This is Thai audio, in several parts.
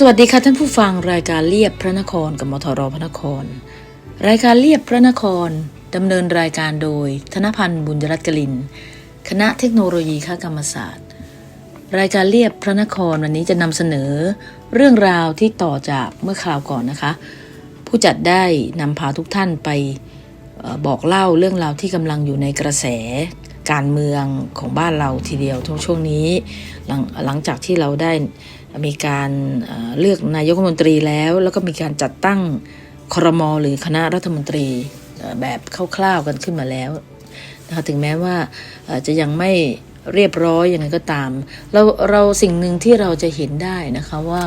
สวัสดีค่ะท่านผู้ฟังรายการเลียบพระนครกับมทรพระนคร รายการเลียบพระนครดำเนินรายการโดย ธนพันธ์บุญรัตน์กลิน คณะเทคโนโลยีคกรรมศาสตร์ รายการเลียบพระนครวันนี้จะนำเสนอ เรื่องราวที่ต่อจากเมื่อคราวก่อนนะคะ ผู้จัดได้นำพาทุกท่านไปบอกเล่าเรื่องราวที่กำลังอยู่ในกระแสการเมืองของบ้านเราทีเดียวช่วงนี้หลังหลังจากที่เราได้ มีการเลือกนายกรัฐมนตรีแล้ว แล้วก็มีการจัดตั้งครมหรือคณะรัฐมนตรีแบบคร่าวๆกันขึ้นมาแล้วนะคะถึงแม้ว่าจะยังไม่เรียบร้อยยังไงก็ตาม เราเราสิ่งหนึ่งที่เราจะเห็นได้นะคะว่า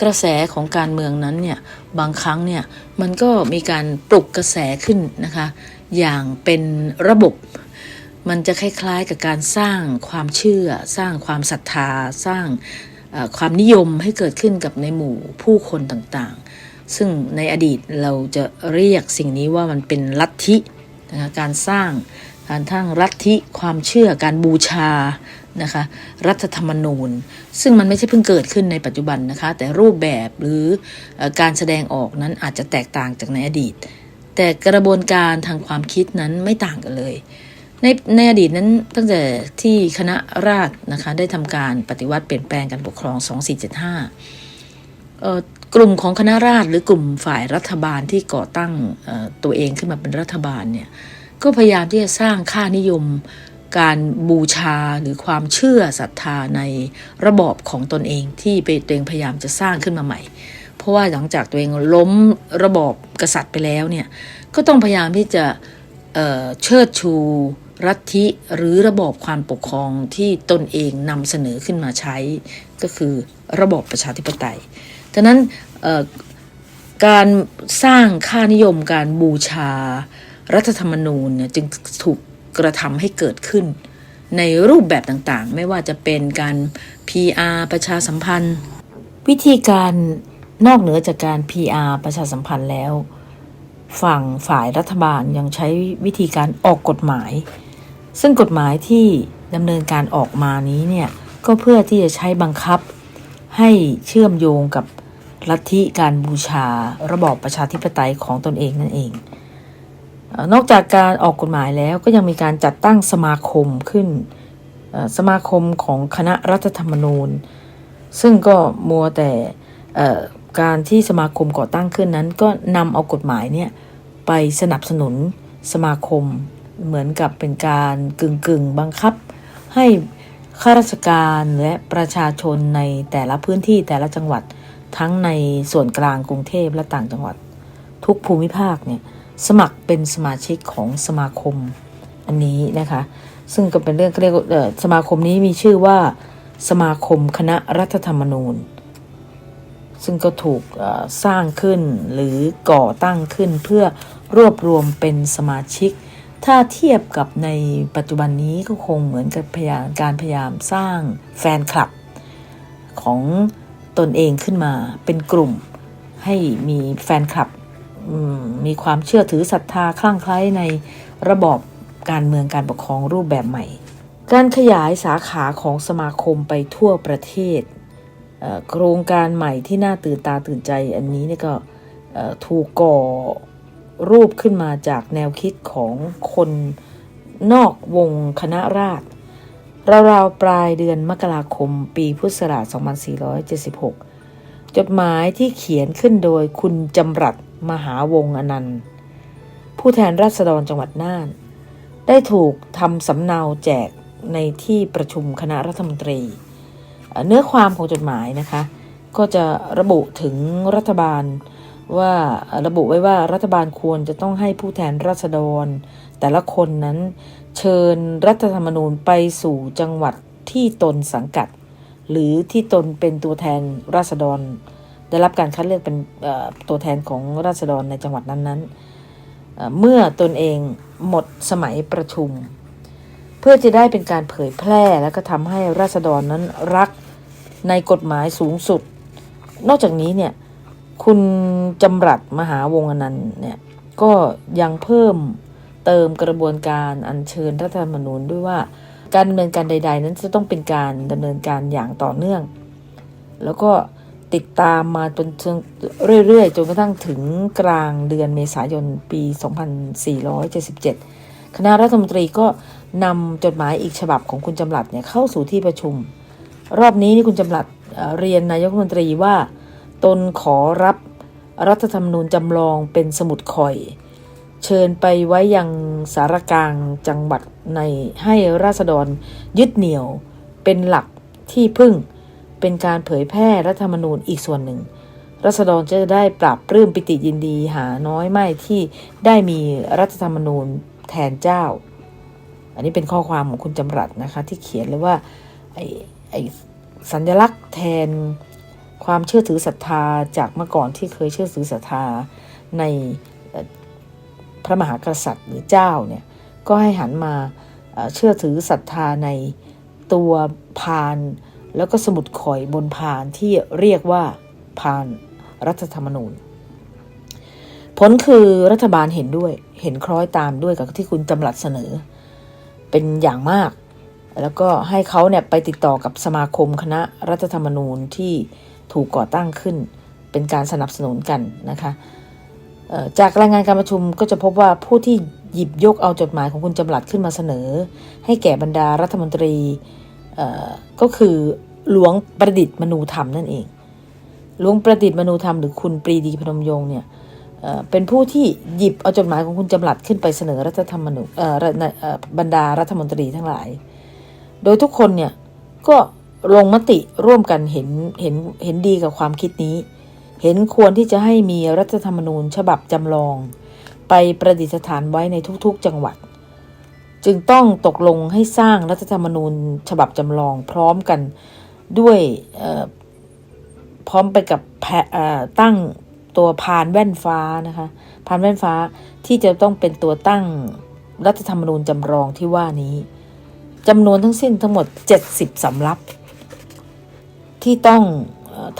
กระแสของการเมืองนั้นเนี่ยบางครั้งเนี่ยมันก็มีการปลุกกระแสขึ้นนะคะอย่างเป็นระบบมันจะคล้ายๆกับการสร้างความเชื่อ สร้างความศรัทธา สร้าง ความนิยมให้เกิดขึ้นกับในหมู่ผู้คนต่างๆ ซึ่งในอดีตเราจะเรียกสิ่งนี้ว่ามันเป็นลัทธินะคะการสร้างการทั้งลัทธิความเชื่อการบูชานะคะรัฐธรรมนูญ ซึ่งมันไม่ใช่เพิ่งเกิดขึ้นในปัจจุบันนะคะ แต่รูปแบบหรือเอ่อการแสดงออกนั้นอาจจะแตกต่างจากในอดีต แต่กระบวนการทางความคิดนั้นไม่ต่างกันเลย ในในอดีตนั้นตั้งแต่ที่คณะราษฎรนะคะได้ทำการปฏิวัติเปลี่ยนแปลงการปกครอง 2475เอ่อกลุ่มของคณะราษฎรหรือกลุ่มฝ่ายรัฐบาลที่ก่อตั้งตัวเองขึ้นมาเป็นรัฐบาลเนี่ยก็พยายามที่จะสร้างค่านิยมการบูชาหรือความเชื่อศรัทธาในระบอบของตนเองที่ไปตัวเองพยายามจะสร้างขึ้นมาใหม่ เพราะว่าหลังจากตัวเองล้มระบอบกษัตริย์ไปแล้วเนี่ยก็ต้องพยายามที่จะเเชิดชู รัฐิหรือระบอบความปกครองที่ตนเองนำเสนอขึ้นมาใช้ ก็คือระบอบประชาธิปไตยฉะนั้นการสร้างค่านิยมการบูชา รัฐธรรมนูญเนี่ยจึงถูกกระทำให้เกิดขึ้น ในรูปแบบต่างๆ ไม่ว่าจะเป็นการ PR ประชาสัมพันธ์ วิธีการนอกเหนือจากการ PR ประชาสัมพันธ์แล้ว ฝั่งฝ่ายรัฐบาลยังใช้วิธีการออกกฎหมาย ซึ่งกฎหมายที่ดำเนินการออกมานี้เนี่ยก็เพื่อที่จะใช้บังคับให้เชื่อมโยงกับลัทธิการบูชาระบอบประชาธิปไตยของตนเองนั่นเอง นอกจากการออกกฎหมายแล้วก็ยังมีการจัดตั้งสมาคมขึ้นสมาคมของคณะรัฐธรรมนูญ ซึ่งก็มัวแต่การที่สมาคมก่อตั้งขึ้นนั้น ก็นำเอากฎหมายเนี่ยไปสนับสนุนสมาคม เหมือนกับเป็นการกึ่งกึ่งบังคับ ให้ข้าราชการและประชาชนในแต่ละพื้นที่แต่ละจังหวัดทั้งในส่วนกลางกรุงเทพและต่างจังหวัด ทุกภูมิภาคเนี่ยสมัครเป็นสมาชิกของสมาคมอันนี้นะคะ ซึ่งก็เป็นเรื่องเรียกสมาคมนี้มีชื่อว่าสมาคมคณะรัฐธรรมนูญ ซึ่งก็ถูกสร้างขึ้นหรือก่อตั้งขึ้นเพื่อรวบรวมเป็นสมาชิก ถ้าเทียบกับในปัจจุบันนี้ก็คงเหมือนกับพยายามการพยายามสร้างแฟนคลับ ของตนเองขึ้นมาเป็นกลุ่ม ให้มีแฟนคลับมมีความเชื่อถือศรัทธาคลั่งไคล้ในระบอบการเมืองการปกครองรูปแบบใหม่ การขยายสาขาของสมาคมไปทั่วประเทศโครงการใหม่ที่น่าตื่นตาตื่นใจอันนี้นี่ก็ถูกก่อ รูปขึ้นมาจากแนวคิดของคนนอกวงคณะราษฎรราวๆปลายเดือนมกราคมปีพุทธศักราช 2476 จดหมายที่เขียนขึ้นโดยคุณจำรัดมหาวงอนันต์ ผู้แทนราษฎรจังหวัดน่าน ได้ถูกทำสำเนาแจกในที่ประชุมคณะรัฐมนตรี เนื้อความของจดหมายนะคะ ก็จะระบุถึงรัฐบาล ว่าระบุไว้ว่ารัฐบาลควรจะต้องให้ผู้แทนราษฎร แต่ละคนนั้นเชิญรัฐธรรมนูญไปสู่จังหวัดที่ตนสังกัด หรือที่ตนเป็นตัวแทนราษฎร ได้รับการคัดเลือกเป็นตัวแทนของราษฎรในจังหวัดนั้นๆเอ่อเมื่อตนเองหมดสมัยประชุม เพื่อจะได้เป็นการเผยแพร่และก็ทำให้ราษฎรนั้นรักในกฎหมายสูงสุด นอกจากนี้เนี่ย คุณจำรัดมหาวงอนันต์เนี่ยก็ยังเพิ่มเติมกระบวนการอัญเชิญรัฐธรรมนูญด้วยว่าการดำเนินการใด ๆ นั้นจะต้องเป็นการดำเนินการอย่างต่อเนื่อง แล้วก็ติดตามมาจนเรื่อยๆ จนกระทั่งถึงกลางเดือนเมษายนปี 2477 คณะรัฐมนตรีก็นำจดหมายอีกฉบับของคุณจำหลัดเนี่ยเข้าสู่ที่ประชุม รอบนี้นี่คุณจำหลัดเรียนนายกรัฐมนตรีว่า ตนขอรับรัฐธรรมนูญจำลองเป็นสมุดข่อย เชิญไปไว้ยังสารกลางจังหวัดในให้ราษฎรยึดเหนี่ยวเป็นหลักที่พึ่ง เป็นการเผยแพร่รัฐธรรมนูญอีกส่วนหนึ่งรัษฎรจะได้ปรับปลื้มปิติยินดีหาน้อยไม่ที่ได้มีรัฐธรรมนูญแทนเจ้า อันนี้เป็นข้อความของคุณจำรัดนะคะ ที่เขียนเลยว่าไอ้ไอสัญลักษณ์แทน ความเชื่อถือศรัทธาจากเมื่อก่อนที่เคยเชื่อถือศรัทธาในพระมหากษัตริย์หรือเจ้าเนี่ยก็ให้หันมาเอ่อเชื่อถือศรัทธาในตัวพานแล้วก็สมุดข่อยบนพานที่เรียกว่าพานรัฐธรรมนูญ ผลคือรัฐบาลเห็นด้วยเห็นคล้อยตามด้วยกับที่คุณจำหลัดเสนอ เป็นอย่างมาก แล้วก็ให้เขาเนี่ยไปติดต่อกับสมาคมคณะรัฐธรรมนูญที่ ถูกก่อตั้งขึ้น เป็นการสนับสนุนกันนะคะจากรายงานการประชุมก็จะพบว่าผู้ที่หยิบยกเอาจดหมายของคุณจำหลัดขึ้นมาเสนอ ให้แก่บรรดารัฐมนตรีก็คือหลวงประดิษฐ์มนูธรรมนั่นเอง หลวงประดิษฐ์มนูธรรมหรือคุณปรีดีพนมยงค์เนี่ยเเป็นผู้ที่หยิบเอาจดหมายของคุณจำหลัดขึ้นไปเสนอรัฐธรรมนูญบรรดารัฐมนตรีทั้งหลาย โดยทุกคนเนี่ยก็ ลงมติร่วมกันเห็นเห็นเห็นดีกับความคิดนี้ เห็นควรที่จะให้มีรัฐธรรมนูญฉบับจำลอง ไปประดิษฐานไว้ในทุกๆจังหวัด จึงต้องตกลงให้สร้างรัฐธรรมนูญฉบับจำลองพร้อมกันด้วยพร้อมไปกับแพะเอ่อตั้งตัวพานแว่นฟ้านะคะพานแว่นฟ้าที่จะต้องเป็นตัวตั้งรัฐธรรมนูญจำลองที่ว่านี้จำนวนทั้งสิ้นทั้งหมด 70สำรับ ที่ต้อง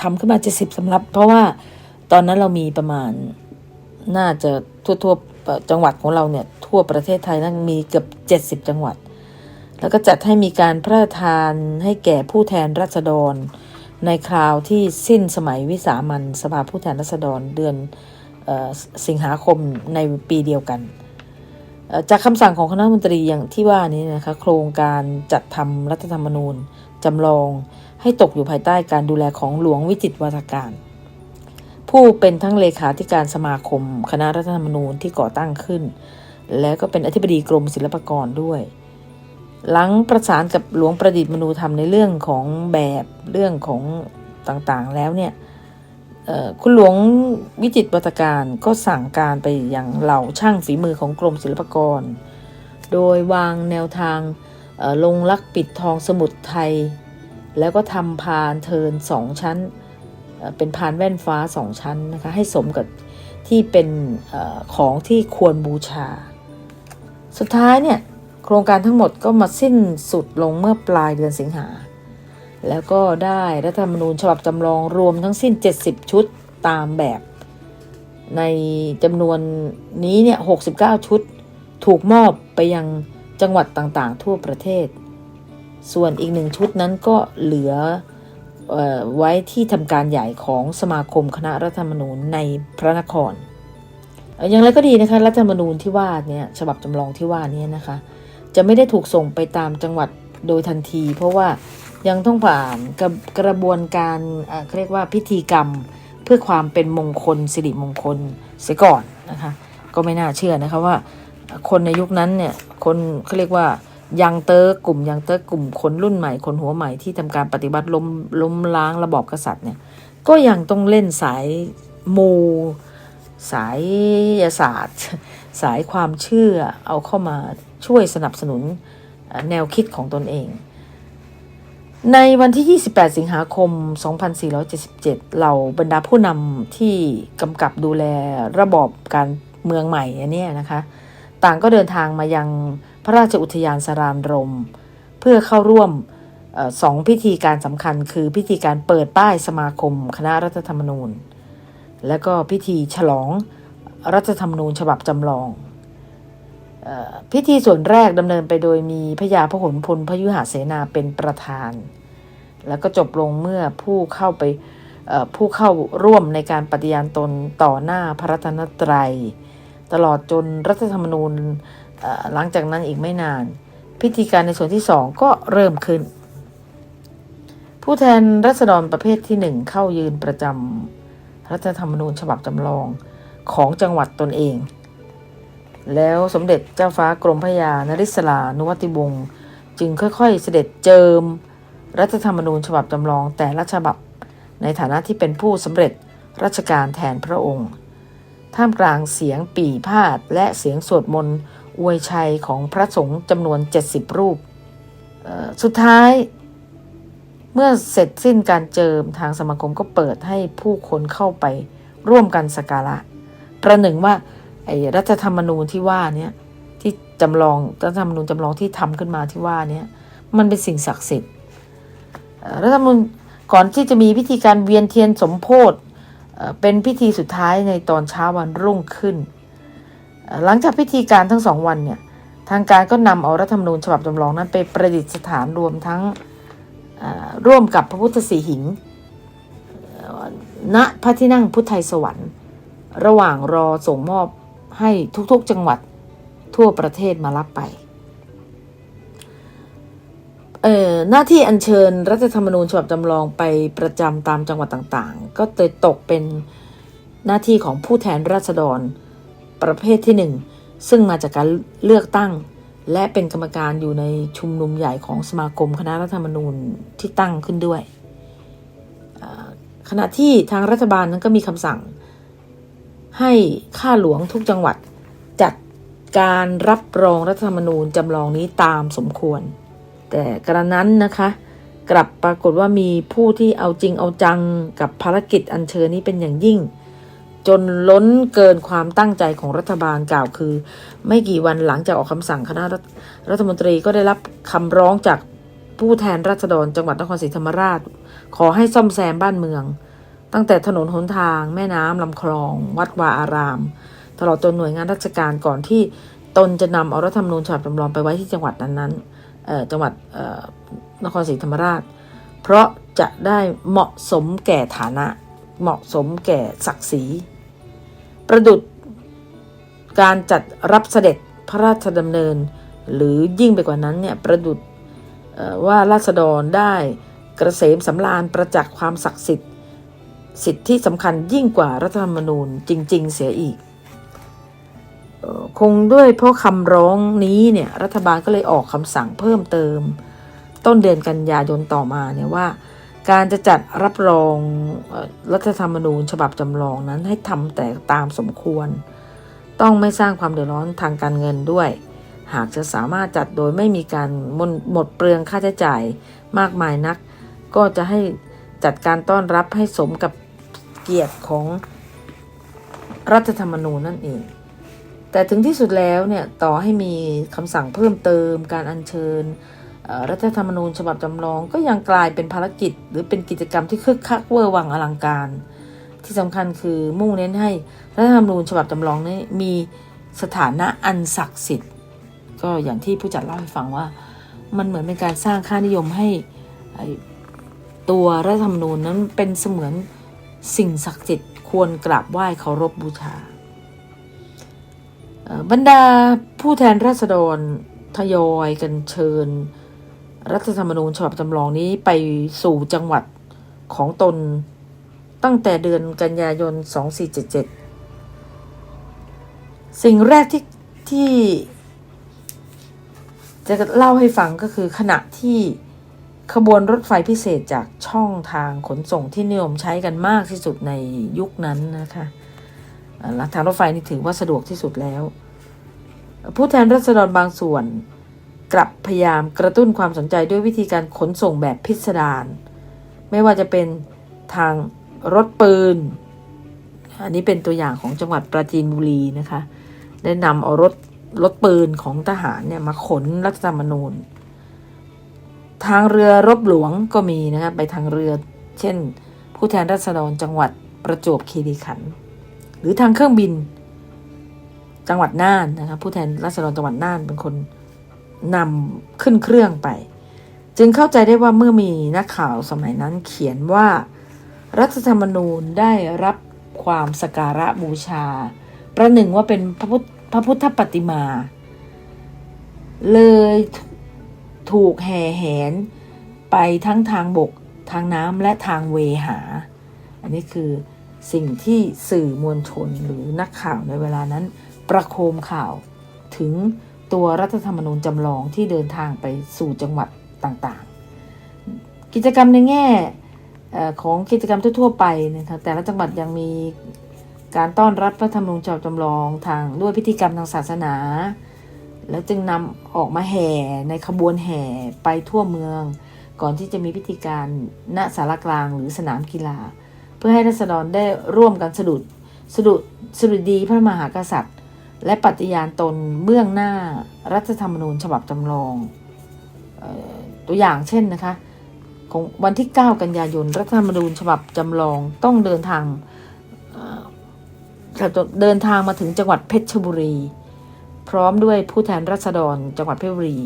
ทำขึ้นมา70สำรับ เพราะว่าตอนนั้นเรามีประมาณน่าจะทั่วๆเอ่อจังหวัดของเราเนี่ย ทั่วประเทศไทยนั่นมีเกือบ70จังหวัด แล้วก็จัดให้มีการพระราชทานให้แก่ผู้แทนราษฎร ในคราวที่สิ้นสมัยวิสามันสภาผู้แทนราษฎรเดือนออสิงหาคมในปีเดียวกันจากคำสั่งของคณะมนตรีอย่างที่ว่านี้นะคะ โครงการจัดทำรัฐธรรมนูญ จำลองให้ตกอยู่ภายใต้การดูแลของหลวงวิจิตรวัฒการ ผู้เป็นทั้งเลขาธิการสมาคม คณะรัฐธรรมนูญที่ก่อตั้งขึ้น และก็เป็นอธิบดีกรมศิลปากรด้วย หลังประสานกับหลวงประดิษฐ์มนูธรรมในเรื่องของแบบเรื่องของต่างๆแล้วเนี่ยคุณหลวงวิจิตรวัตการก็สั่งการไปยังเหล่าช่างฝีมือของกรมศิลปากร โดยวางแนวทาง ลงลักปิดทองสมุดไทย แล้วก็ทำพานเทินสองชั้น เป็นพานแว่นฟ้าสองชั้นนะคะให้สมกับที่เป็นอของที่ควรบูชา สุดท้ายเนี่ยโครงการทั้งหมดก็มาสิ้นสุดลงเมื่อปลายเดือนสิงหา แล้วก็ได้รัฐธรรมนูญฉบับจำลองรวมทั้งสิ้น 70 ชุดตามแบบ ในจำนวนนี้เนี่ย 69 ชุด ถูกมอบไปยัง จังหวัดต่างๆ ทั่วประเทศ ส่วนอีกหนึ่งชุดนั้นก็เหลืออไว้ที่ทำการใหญ่ของสมาคมคณะรัฐธรรมนูญในพระนคร อย่างไรก็ดีนะคะรัฐธรรมนูญที่ว่าเนี่ยฉบับจำลองที่ว่านี้นะคะ จะไม่ได้ถูกส่งไปตามจังหวัดโดยทันที เพราะว่ายังต้องผ่านกระกระบวนการเอ่อเขาเรียกว่าพิธีกรรมเพื่อความเป็นมงคลสิริมงคลเสียก่อนนะคะ ก็ไม่น่าเชื่อนะคะว่า คนในยุคนั้นเนี่ยคนเขาเรียกว่ายังเตอร์กลุ่มยังเตอร์กลุ่มคนรุ่นใหม่ คนหัวใหม่ที่ทำการปฏิบัติล้มล้มล้างระบอบกษัตริย์เนี่ยก็ยังต้องเล่นสายมูสายศาสตร์ สายความเชื่อเอาเข้ามาช่วยสนับสนุนแนวคิดของตนเอง ในวันที่ 28 สิงหาคม 2477 เหล่าบรรดาผู้นำที่กำกับดูแลระบอบการเมืองใหม่อันเนี้ยนะคะ ต่างก็เดินทางมายังพระราชอุทยานสารานรม เพื่อเข้าร่วมออสองพิธีการสำคัญคือพิธีการเปิดป้ายสมาคม คณะรัฐธรรมนูญ และก็พิธีฉลองรัฐธรรมนูญฉบับจำลองออพิธีส่วนแรกดำเนินไปโดยมีพระยาพหลพลพยุหเสนาเป็นประธาน แล้วก็จบลงเมื่อผู้เข้าไปผู้เข้าร่วมในการปฏิญาณตนต่อหน้าพระรัตนตรัย ตลอดจนรัฐธรรมนูญหลังจากนั้นอีกไม่นาน พิธีการในส่วนที่สองก็เริ่มขึ้น ผู้แทนรัษฎรประเภทที่หนึ่งเข้ายืนประจำรัฐธรรมนูญฉบับจำลองของจังหวัดตนเอง แล้วสมเด็จเจ้าฟ้ากรมพระยานริศลานุวัติวงศ์จึงค่อยๆเสด็จเจิม รัฐธรรมนูญฉบับจำลองแต่ละฉบับ ในฐานะที่เป็นผู้สำเร็จราชการแทนพระองค์ ท่ามกลางเสียงปี่พาดและเสียงสวดมนต์อวยชัยของพระสงฆ์จำนวน 70 รูป สุดท้ายเมื่อเสร็จสิ้นการเจิมทางสมาคมก็เปิดให้ผู้คนเข้าไปร่วมกันสักการะ ประหนึ่งว่าไอ้รัฐธรรมนูญที่ว่าเนี้ยที่จำลองรัฐธรรมนูญจำลองที่ทำขึ้นมาที่ว่าเนี้ยมันเป็นสิ่งศักดิ์สิทธิ์รัฐธรรมนูญก่อนที่จะมีพิธีการเวียนเทียนสมโพธิ เป็นพิธีสุดท้ายในตอนเช้าวันรุ่งขึ้น หลังจากพิธีการทั้งสองวันเนี่ยทางการก็นำเอารัฐธรรมนูญฉบับจำลองนั้นไปประดิษฐานรวมทั้งร่วมกับพระพุทธสีหิงณพระที่นั่งพุทธไทยสวรรค์ ระหว่างรอส่งมอบให้ทุกๆจังหวัดทั่วประเทศมารับไป เอ่อหน้าที่อัญเชิญรัฐธรรมนูญฉบับจำลองไปประจำตามจังหวัดต่างๆ ก็เลยตกเป็นหน้าที่ของผู้แทนราษฎร ประเภทที่หนึ่งซึ่งมาจากการเลือกตั้ง และเป็นกรรมการอยู่ในชุมนุมใหญ่ของสมาคมคณะรัฐธรรมนูญที่ตั้งขึ้นด้วยขณะที่ทางรัฐบาลนั้นก็มีคำสั่ง ให้ข้าหลวงทุกจังหวัดจัดการรับรองรัฐธรรมนูญจำลองนี้ตามสมควร แต่กระนั้นนะคะ กลับปรากฏว่ามีผู้ที่เอาจริงเอาจังกับภารกิจอัญเชิญนี้เป็นอย่างยิ่ง จนล้นเกินความตั้งใจของรัฐบาลกล่าวคือ ไม่กี่วันหลังจากออกคำสั่งคณะรัฐมนตรีก็ได้รับคำร้องจากผู้แทนราษฎรจังหวัดนครศรีธรรมราช ขอให้ซ่อมแซมบ้านเมือง ตั้งแต่ถนนหนทาง แม่น้ำลำคลอง วัดวาอาราม ตลอดจนหน่วยงานราชการก่อนที่ตนจะนำเอารัฐธรรมนูญฉบับจำลองไปไว้ที่จังหวัดนั้นๆ จังหวัดนครศรีธรรมราช เพราะจะได้เหมาะสมแก่ฐานะ เหมาะสมแก่ศักดิ์ศรี ประดุดการจัดรับเสด็จพระราชดำเนิน หรือยิ่งไปกว่านั้นเนี่ยประดุดว่าราษฎรได้กระเสมสำราญประจักษ์ความศักดิ์สิทธิ์ สิทธิสำคัญยิ่งกว่ารัฐธรรมนูญจริง ๆ เสียอีก คงด้วยเพราะคำร้องนี้เนี่ยรัฐบาลก็เลยออกคำสั่งเพิ่มเติม ต้นเดือนกันยายนต่อมาเนี่ยว่า การจะจัดรับรองรัฐธรรมนูญฉบับจำลองนั้นให้ทำแต่ตามสมควร ต้องไม่สร้างความเดือดร้อนทางการเงินด้วย หากจะสามารถจัดโดยไม่มีการหมหมดเปลืองค่าใช้จ่ายมากมายนัก ก็จะให้จัดการต้อนรับให้สมกับเกียรติของรัฐธรรมนูญนั่นเอง แต่ถึงที่สุดแล้วเนี่ยต่อให้มีคำสั่งเพิ่มเติมการอัญเชิญรัฐธรรมนูญฉบับจำลองก็ยังกลายเป็นภารกิจ หรือเป็นกิจกรรมที่คึกคักเวอร์วังอลังการ ที่สำคัญคือมุ่งเน้นให้รัฐธรรมนูญฉบับจำลองนี้มีสถานะอันศักดิ์สิทธิ์ ก็อย่างที่ผู้จัดเล่าให้ฟังว่า มันเหมือนเป็นการสร้างค่านิยมให้ตัวรัฐธรรมนูญนั้นเป็นเสมือนสิ่งศักดิ์สิทธิ์ควรกราบไหว้เคารพบูชา บรรดาผู้แทนราษฎรทยอยกันเชิญ รัฐธรรมนูญฉบับจำลองนี้ไปสู่จังหวัดของตนตั้งแต่เดือนกันยายน 2477 สิ่งแรกที่ที่จะเล่าให้ฟังก็คือขณะที่ขบวนรถไฟพิเศษจากช่องทางขนส่งที่นิยมใช้กันมากที่สุดในยุคนั้นนะคะ ทางรถไฟนี่ถือว่าสะดวกที่สุดแล้ว ผู้แทนรัษฎรบางส่วน กลับพยายามกระตุ้นความสนใจด้วยวิธีการขนส่งแบบพิสดารไม่ว่าจะเป็นทางรถปืน อันนี้เป็นตัวอย่างของจังหวัดปราจีนบุรีนะคะ ได้นำเอารถรถปืนของทหารเนี่ยมาขนรัฐธรรมนูญ ทางเรือรบหลวงก็มีนะคะไปทางเรือ เช่น ผู้แทนรัษฎรจังหวัดประจวบคีรีขันธ์ หรือทางเครื่องบิน จังหวัดน่านนะคะผู้แทนรัษฎรจังหวัดน่านเป็นคนนำขึ้นเครื่องไป จึงเข้าใจได้ว่าเมื่อมีนักข่าวสมัยนั้นเขียนว่า รัฐธรรมนูญได้รับความสกการะบูชา ประหนึ่งว่าเป็นพระพุทธพระพุทธปฏิมา เลยถูกแห่แหนไปทั้งทางบกทางน้ำและทางเวหา อันนี้คือ สิ่งที่สื่อมวลชนหรือนักข่าวในเวลานั้น ประโคมข่าวถึงตัวรัฐธรรมนูญจำลองที่เดินทางไปสู่จังหวัดต่างๆ กิจกรรมในแง่ของกิจกรรมทั่ว ๆ ไปนะคะแต่ละจังหวัดยังมีการต้อนรับพรัฐธรรมนูญฉบับจำลองทางด้วยพิธีกรรมทางศาสนา แล้วจึงนำออกมาแห่ในขบวนแห่ไปทั่วเมือง ก่อนที่จะมีพิธีการณสารกลางหรือสนามกีฬา เพื่อให้รัษฎรได้ร่วมกันสดุดสดุดสดุดีพระมหากษัตริย์ และปฏิญาณตนเบื้องหน้ารัฐธรรมนูญฉบับจำลองออตัวอย่างเช่นนะคะของวันที่ 9 กันยายน รัฐธรรมนูญฉบับจำลองต้องเดินทางเดินทางมาถึงจังหวัดเพชรบุรี พร้อมด้วยผู้แทนรัษฎรจังหวัดเพชรบุรี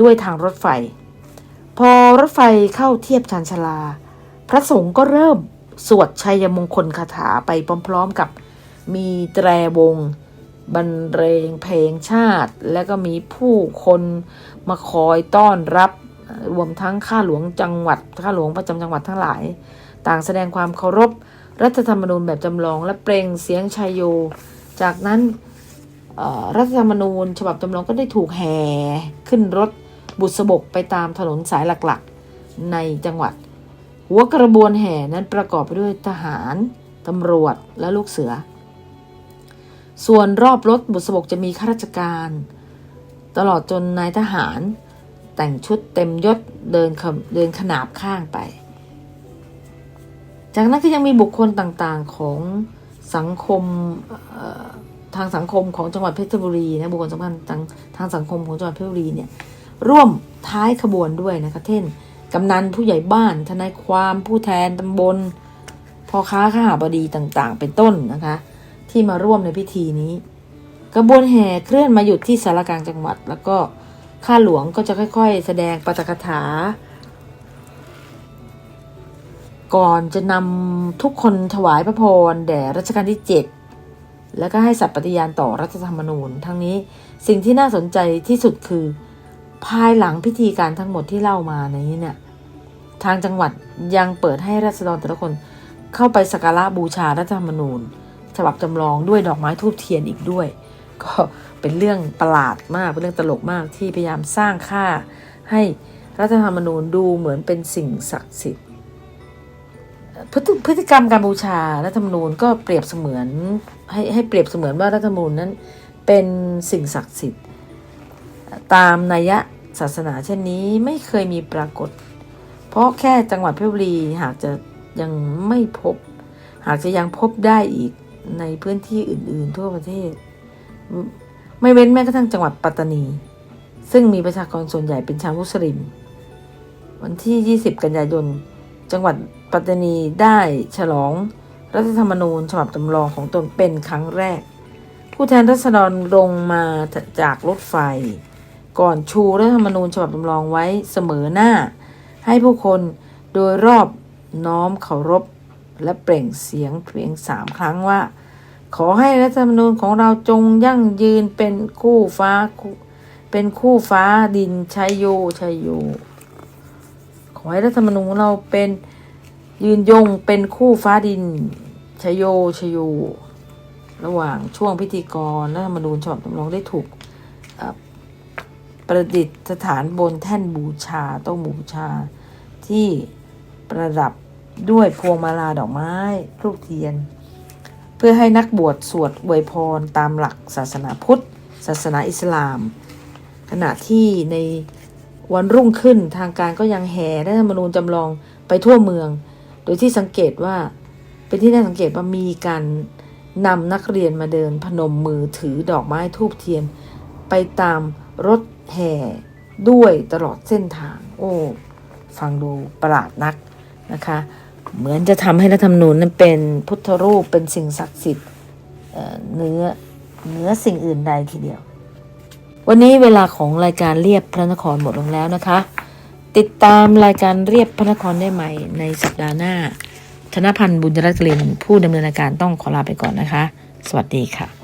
ด้วยทางรถไฟ พอรถไฟเข้าเทียบชานชาลา พระสงฆ์ก็เริ่ม สวดชัยมงคลคาถาไปพร้อมๆกับมีแตรวงบรรเลงเพลงชาติ และก็มีผู้คนมาคอยต้อนรับรวมทั้งข้าหลวงจังหวัดข้าหลวงประจำจังหวัดทั้งหลาย ต่างแสดงความเคารพ รัฐธรรมนูญแบบจำลองและเปล่งเสียงชัยโย จากนั้นรัฐธรรมนูญ ฉบับจำลองก็ได้ถูกแห่ขึ้นรถบุษบกไปตามถนนสายหลักๆ ในจังหวัด หัวกระบวนแห่นั้นประกอบไปด้วยทหารตำรวจและลูกเสือ ส่วนรอบรถบุษบกจะมีข้าราชการ ตลอดจนนายทหาร แต่งชุดเต็มยศเดินเดินขนาบข้างไป จากนั้นก็ยังมีบุคคลต่างๆของสังคมทางสังคมของจังหวัดเพชรบุรีนะบุคคลสำคัญทางทางสังคมของจังหวัดเพชรบุรีเนี่ยร่วมท้ายขบวนด้วยนะคะเช่น กำนันผู้ใหญ่บ้าน ทนายความผู้แทนตำบลพ่อค้าข้าบดีต่างๆ เป็นต้นนะคะ ที่มาร่วมในพิธีนี้ กระบวนแห่เคลื่อนมาหยุดที่สารกลางจังหวัด แล้วก็ข้าหลวงก็จะค่อย ๆ แสดงปาฐกถา ก่อนจะนำทุกคนถวายพระพรแด่รัชกาลที่7แล้วก็ให้สัตย์ปฏิญาณต่อรัฐธรรมนูญ ทั้งนี้สิ่งที่น่าสนใจที่สุดคือ ภายหลังพิธีการทั้งหมดที่เล่ามาในนี้เนี่ยทางจังหวัดยังเปิดให้รัษฎรแต่ละคนเข้าไปสักการะบูชารัฐธรรมนูญ ฉบับจำลองด้วยดอกไม้ทูบเทียนอีกด้วย ก็เป็นเรื่องประหลาดมากเป็นเรื่องตลกมากที่พยายามสร้างค่าให้รัฐธรรมนูญดูเหมือนเป็นสิ่งศักดิ์สิทธิ์พฤติพฤติกรรมการบูชารัฐธรรมนูญก็เปรียบเสมือนให้ให้เปรียบเสมือนว่ารัฐธรรมนูญนั้นเป็นสิ่งศักดิ์สิทธิ์ ตามนัยยะศาสนาเช่นนี้ไม่เคยมีปรากฏ เพราะแค่จังหวัดเพชรบุรีหากจะยังไม่พบ หากจะยังพบได้อีกในพื้นที่อื่น ๆ ทั่วประเทศ ไม่เว้นแม้กระทั่งจังหวัดปัตตานี ซึ่งมีประชากรส่วนใหญ่เป็นชาวมุสลิม วันที่ 20 กันยายน จังหวัดปัตตานีได้ฉลองรัฐธรรมนูญฉบับจำลองของตนเป็นครั้งแรก ผู้แทนรัษฎรลงมาจากรถไฟ ก่อนชูรัฐธรรมนูญฉบับจำลองไว้เสมอหน้า ให้ผู้คนโดยรอบน้อมเคารพและเปล่งเสียงเพียงสามครั้งว่า ขอให้รัฐธรรมนูญของเราจงยั่งยืนเป็นคู่ฟ้า เป็นคู่ฟ้าดินชัยโยชัยโย ขอให้รัฐธรรมนูญของเราเป็นยืนยงเป็นคู่ฟ้าดินชัยโยชัยโย ระหว่างช่วงพิธีกรรัฐธรรมนูญฉบับจำลองได้ถูก ประดิษฐานบนแท่นบูชาโต้องบูชา ที่ประดับด้วยพวงมาลาดอกไม้ทูบเทียน เพื่อให้นักบวชสวดอวยพรตามหลักศาสนาพุทธ ศาสนาอิสลาม ขณะที่ในวันรุ่งขึ้นทางการก็ยังแห่รัฐธรรมนูญจำลองไปทั่วเมือง โดยที่สังเกตว่าเป็นที่น่าสังเกตว่ามีการนำนักเรียนมาเดินพนมมือถือดอกไม้ทูบเทียน ไปตาม รถแห่ด้วยตลอดเส้นทาง โอ้ ฟังดูประหลาดนักนะคะ เหมือนจะทำให้รัฐธรรมนูญนั้นเป็นพุทธรูปเป็นสิ่งศักดิ์สิทธิ์เนื้อเนื้อสิ่งอื่นใดทีเดียว วันนี้เวลาของรายการเรียบพระนครหมดลงแล้วนะคะ ติดตามรายการเรียบพระนครได้ใหม่ในสัปดาห์หน้า ธนพันธ์บุญรัตน์กลินผู้ดำเนินรายการต้องขอลาไปก่อนนะคะ สวัสดีค่ะ